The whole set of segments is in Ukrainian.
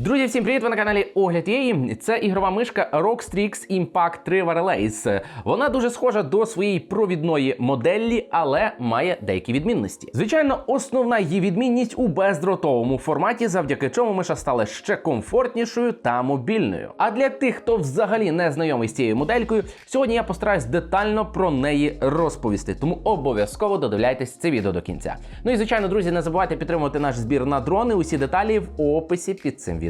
Друзі, всім привіт! Ви на каналі Огляд ЄІ. Це ігрова мишка Rockstrix Impact 3 Wireless. Вона дуже схожа до своєї провідної моделі, але має деякі відмінності. Звичайно, основна її відмінність у бездротовому форматі, завдяки чому миша стала ще комфортнішою та мобільною. А для тих, хто взагалі не знайомий з цією моделькою, сьогодні я постараюсь детально про неї розповісти. Тому обов'язково додивляйтесь це відео до кінця. Ну і звичайно, друзі, не забувайте підтримувати наш збір на дрони. Усі деталі в описі під цим відео.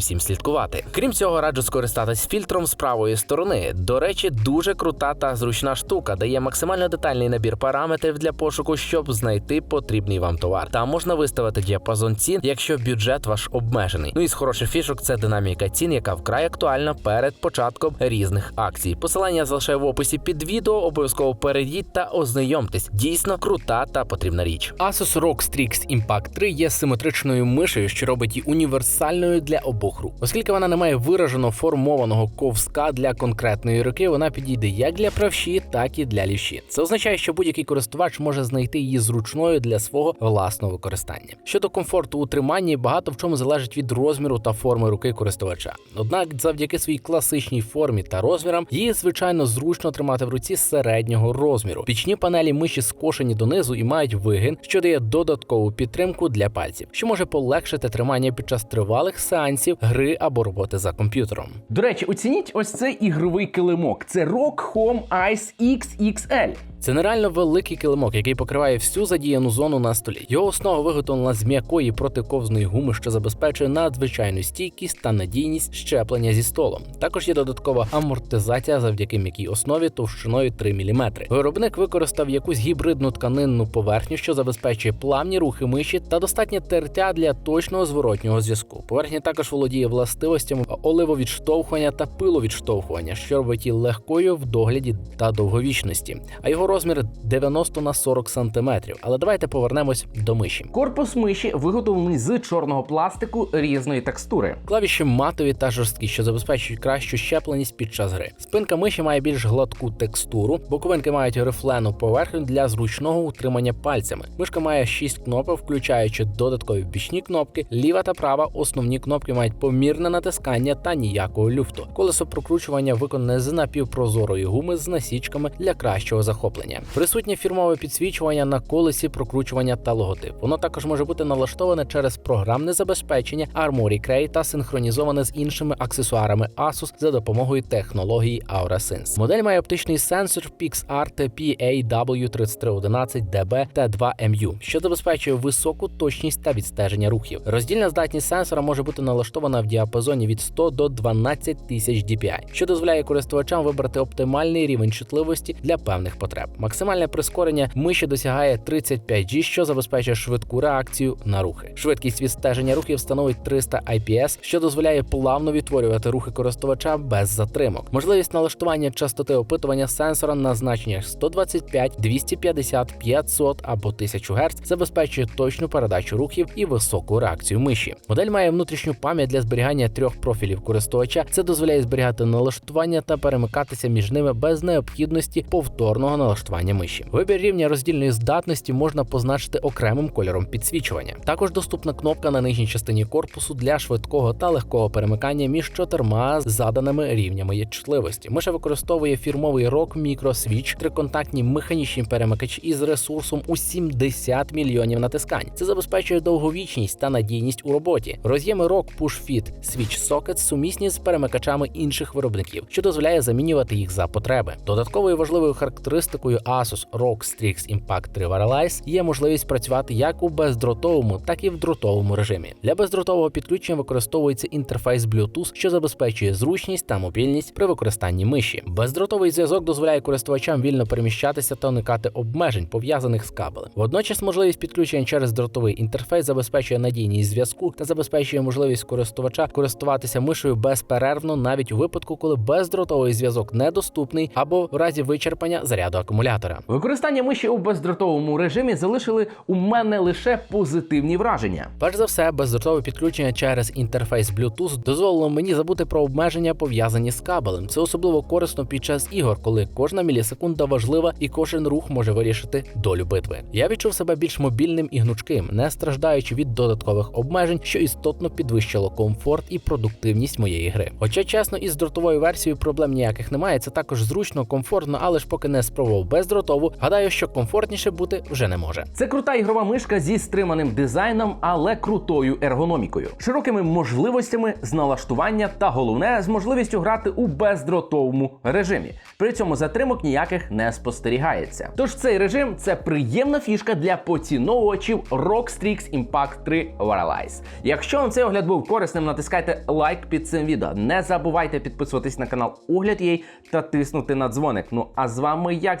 усім слідкувати. Крім цього, раджу скористатись фільтром з правої сторони. До речі, дуже крута та зручна штука, дає максимально детальний набір параметрів для пошуку, щоб знайти потрібний вам товар. Там можна виставити діапазон цін, якщо бюджет ваш обмежений. Ну і з хороших фішок це динаміка цін, яка вкрай актуальна перед початком різних акцій. Посилання залишаю в описі під відео. Обов'язково перейдіть та ознайомтесь. Дійсно крута та потрібна річ. Asus ROG Strix Impact 3 є симетричною мишею, що робить її універсальною для рук. Оскільки вона не має виражено формованого ковска для конкретної руки, вона підійде як для правші, так і для лівші. Це означає, що будь-який користувач може знайти її зручною для свого власного використання. Щодо комфорту у триманні, багато в чому залежить від розміру та форми руки користувача. Однак, завдяки своїй класичній формі та розмірам, її звичайно зручно тримати в руці середнього розміру. Пічні панелі миші скошені донизу і мають вигин, що дає додаткову підтримку для пальців, що може полегшити тримання під час тривалих сеансів, гри або роботи за комп'ютером. До речі, оцініть ось цей ігровий килимок. Це Rock Home Ice XXL. Це нереально великий килимок, який покриває всю задіяну зону на столі. Його основа виготовлена з м'якої протиковзної гуми, що забезпечує надзвичайну стійкість та надійність щеплення зі столом. Також є додаткова амортизація завдяки м'якій основі товщиною 3 мм. Виробник використав якусь гібридну тканинну поверхню, що забезпечує плавні рухи миші та достатнє тертя для точного зворотнього зв'язку. Поверхня також володіє властивостями оливовідштовхування та пиловідштовхування, що робить її легкою в догляді та довговічності. А його розмір 90 на 40 см. Але давайте повернемось до миші. Корпус миші виготовлений з чорного пластику різної текстури. Клавіші матові та жорсткі, що забезпечують кращу щепленість під час гри. Спинка миші має більш гладку текстуру, боковинки мають рифлену поверхню для зручного утримання пальцями. Мишка має 6 кнопок, включаючи додаткові бічні кнопки, ліва та права. Основні кнопки мають помірне натискання та ніякого люфту. Колесо прокручування виконане з напівпрозорої гуми з насічками для кращого захоплення. Присутнє фірмове підсвічування на колесі прокручування та логотип. Воно також може бути налаштоване через програмне забезпечення Armoury Crate та синхронізоване з іншими аксесуарами Asus за допомогою технології AuraSense. Модель має оптичний сенсор PixArt PAW3311DB T2MU, що забезпечує високу точність та відстеження рухів. Роздільна здатність сенсора може бути налаштована в діапазоні від 100 до 12 тисяч DPI, що дозволяє користувачам вибрати оптимальний рівень чутливості для певних потреб. Максимальне прискорення миші досягає 35G, що забезпечує швидку реакцію на рухи. Швидкість відстеження рухів становить 300 IPS, що дозволяє плавно відтворювати рухи користувача без затримок. Можливість налаштування частоти опитування сенсора на значеннях 125, 250, 500 або 1000 Гц забезпечує точну передачу рухів і високу реакцію миші. Модель має внутрішню пам'ять для зберігання трьох профілів користувача. Це дозволяє зберігати налаштування та перемикатися між ними без необхідності повторного налаштування миші. Вибір рівня роздільної здатності можна позначити окремим кольором підсвічування. Також доступна кнопка на нижній частині корпусу для швидкого та легкого перемикання між чотирма заданими рівнями чутливості. Миша використовує фірмовий Micro Switch, триконтактні механічні перемикачі із ресурсом у 70 мільйонів натискань. Це забезпечує довговічність та надійність у роботі. Роз'єми ROG Push Fit Switch Socket сумісні з перемикачами інших виробників, що дозволяє замінювати їх за потреби. Додатковою важливою характеристикою мишкою Asus ROG Strix Impact 3 Wireless є можливість працювати як у бездротовому, так і в дротовому режимі. Для бездротового підключення використовується інтерфейс Bluetooth, що забезпечує зручність та мобільність при використанні миші. Бездротовий зв'язок дозволяє користувачам вільно переміщатися та уникати обмежень, пов'язаних з кабелем. Водночас можливість підключення через дротовий інтерфейс забезпечує надійність зв'язку та забезпечує можливість користувача користуватися мишею безперервно, навіть у випадку, коли бездротовий зв'язок недоступний або в разі вичерпання заряду акумулятора. Використання миші у бездротовому режимі залишили у мене лише позитивні враження. Перш за все, бездротове підключення через інтерфейс Bluetooth дозволило мені забути про обмеження, пов'язані з кабелем. Це особливо корисно під час ігор, коли кожна мілісекунда важлива і кожен рух може вирішити долю битви. Я відчув себе більш мобільним і гнучким, не страждаючи від додаткових обмежень, що істотно підвищило комфорт і продуктивність моєї гри. Хоча чесно, із дротовою версією проблем ніяких немає. Це також зручно, комфортно, але ж поки не спробував бездротову, гадаю, що комфортніше бути вже не може. Це крута ігрова мишка зі стриманим дизайном, але крутою ергономікою, широкими можливостями з налаштування та головне з можливістю грати у бездротовому режимі. При цьому затримок ніяких не спостерігається. Тож цей режим це приємна фішка для поціновувачів ROG Strix Impact 3 Wireless. Якщо вам цей огляд був корисним, натискайте лайк під цим відео. Не забувайте підписуватись на канал Огляд Єй та тиснути на дзвоник. Ну а з вами, як